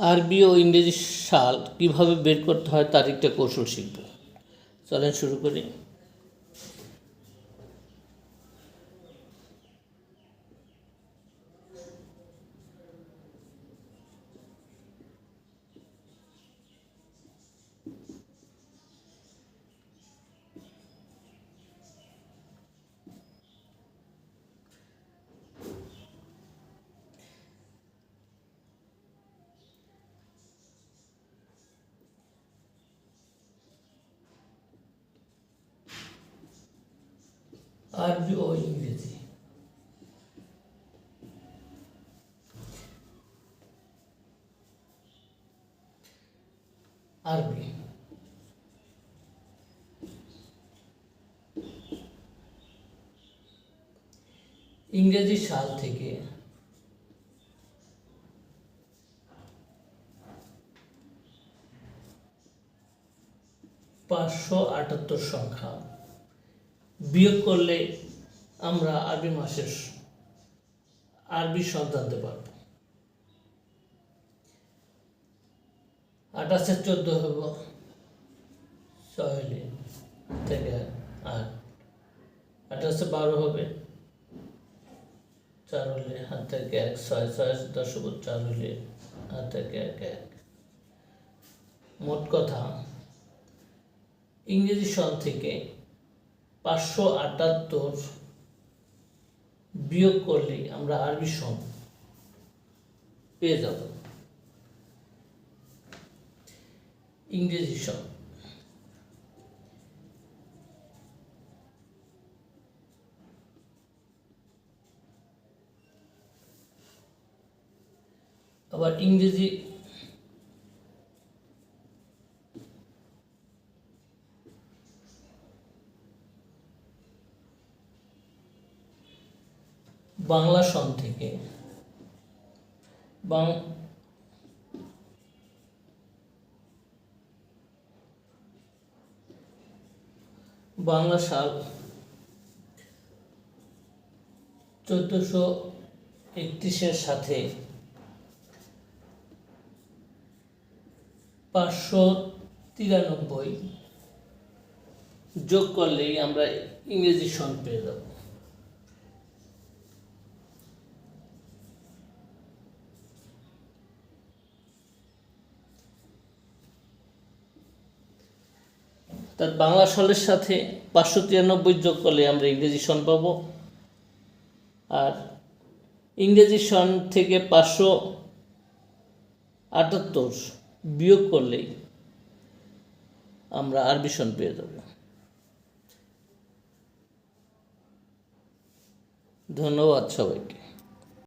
আরবি ও ইংরেজি সাল কীভাবে বের করতে হয় তার একটা কৌশল শিখব। চলেন শুরু করি। আরবি ও ইংরেজি। আরবি। ইংরেজি সাল থেকে পাঁচশো আটাত্তর সংখ্যা। বিয়োগ করলে আমরা আরবি মাসের আরবি সন জানতে পারব। আঠাশে চোদ্দ হব। ছয় থেকে আট। আঠাশে বারো হবে। চার হলে হাত থেকে এক। ছয় ছয়, দশ চার হলে হাত থেকে এক এক। মোট কথা, ইংরেজি সন থেকে পাঁচশো আটাত্তর বিয়োগ করলেই আমরা আরবি সম পেয়ে যাব। ইংরেজি সন আবার ইংরেজি বাংলা সন থেকে। বাংলা সাল চোদ্দোশো একত্রিশের সাথে পাঁচশো তিরানব্বই যোগ করলেই আমরা ইংরেজি সন পেয়ে যাব। তার বাংলা সনের সাথে পাঁচশো তিরানব্বই যোগ করলে আমরা ইংরেজি সন পাব। আর ইংরেজি সন থেকে পাঁচশো আটাত্তর বিয়োগ করলেই আমরা আরবি সন পেয়ে যাব। ধন্যবাদ সবাইকে।